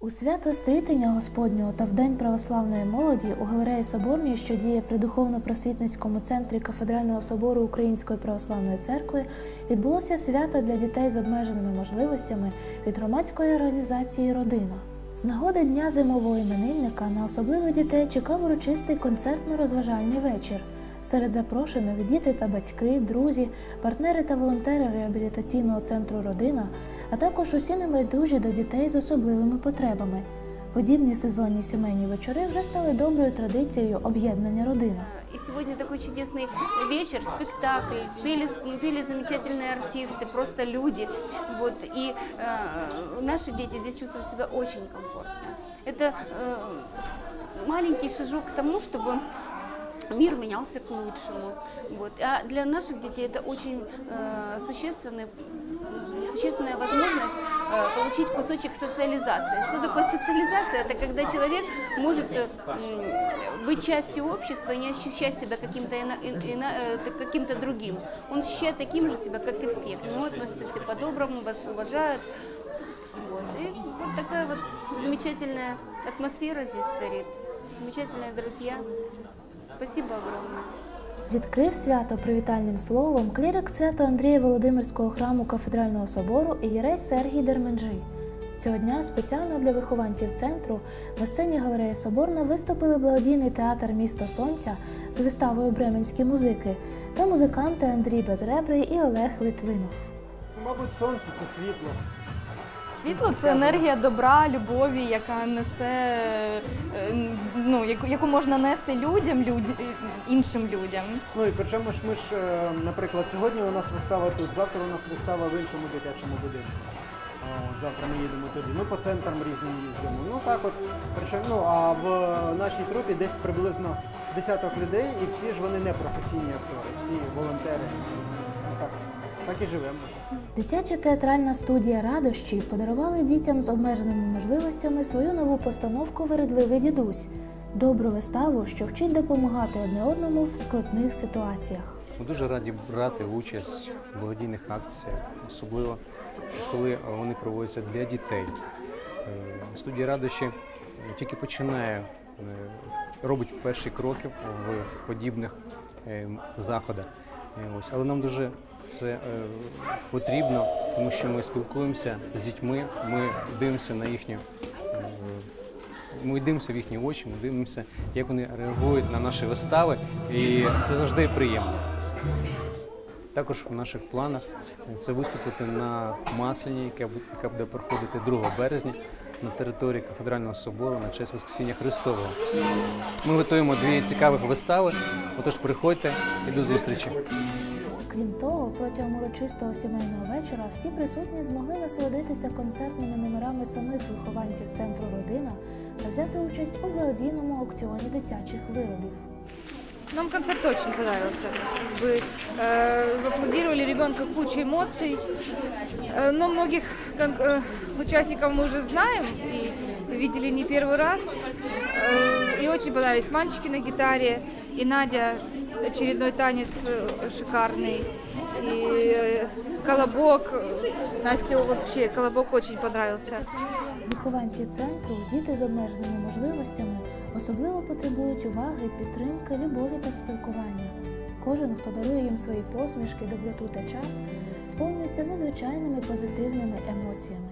У свято Стрітення Господнього та в День православної молоді у галереї Соборній, що діє при духовно-просвітницькому центрі Кафедрального собору Української православної церкви, відбулося свято для дітей з обмеженими можливостями від громадської організації Родина. З нагоди Дня зимового іменинника на особливих дітей чекав урочистий концертно-розважальний вечір. Серед запрошених діти та батьки, друзі, партнери та волонтери реабілітаційного центру Родина, а також усі небайдужі до дітей з особливими потребами. Подібні сезонні сімейні вечори вже стали доброю традицією об'єднання родина. И сегодня такой чудесный вечер, спектакль, пели, пели замечательные артисты, просто люди. Вот, и э, наши дети здесь чувствуют себя очень комфортно. Это э, маленький шажок к тому, чтобы мир менялся к лучшему. Вот. А для наших детей это очень э, существенный существенная возможность э, получить кусочек социализации. Что такое социализация? Это когда человек может э, быть частью общества и не ощущать себя каким-то ино- ин- ино- э, каким-то другим. Он ощущает таким же себя, как и все. К нему относятся по-доброму, вас уважают. Вот. И вот такая вот замечательная атмосфера здесь царит. Замечательные друзья. Спасибо огромное. Відкрив свято привітальним словом клірик свято Андрія Володимирського храму кафедрального собору Єрей Сергій Дерменджи. Цього дня спеціально для вихованців центру на сцені галереї Соборна виступили благодійний театр Місто Сонця з виставою Бременські музики та музиканти Андрій Безребрий і Олег Литвинов. Мабуть, сонце це світло. Світло це енергія добра, любові, яка несе, е, ну, яку, яку можна нести людям, люд, іншим людям. Ну і причому ж ми ж, е, наприклад, сьогодні у нас вистава тут, завтра у нас вистава в іншому дитячому будинку. Завтра ми їдемо туди. Ну, по центрам різним їздимо. Ну так от. Причому, ну, а в нашій трупі десь приблизно десяток людей, і всі ж вони не професійні актори, всі волонтери. Ну, так, так і живемо. Дитяча театральна студія радощі подарували дітям з обмеженими можливостями свою нову постановку Вередливий дідусь добру виставу, що вчить допомагати одне одному в скрутних ситуаціях. Ми дуже раді брати участь в благодійних акціях, особливо коли вони проводяться для дітей. Е, Студія радощі тільки починає, е, робить перші кроки в подібних е, заходах. Ось, але нам дуже це е, потрібно, тому що ми спілкуємося з дітьми, ми дивимося на їхню. е, Ми дивимося в їхні очі, ми дивимося, як вони реагують на наші вистави, і це завжди приємно. Також в наших планах це виступити на Масляні, яка яка буде проходити 2 березня на території кафедрального собору на честь Воскресіння Христового. Ми готуємо дві цікавих вистави, отож приходьте і до зустрічі. Крім того, протягом урочистого сімейного вечора всі присутні змогли насолодитися концертними номерами самих вихованців центру родина та взяти участь у благодійному аукціоні дитячих виробів. Нам концерт очень понравился. Вы э, аплодировали ребенка куча эмоций. Э, но многих кон- э, участников мы уже знаем и видели не первый раз. Э, и очень понравились мальчики на гитаре, и Надя очередной танец э, шикарный. И э, колобок. Настя вообще колобок очень понравился. Вихованці центру, діти з обмеженими можливостями, особливо потребують уваги, підтримки, любові та спілкування. Кожен, хто дарує їм свої посмішки, доброту та час, сповнюється незвичайними позитивними емоціями.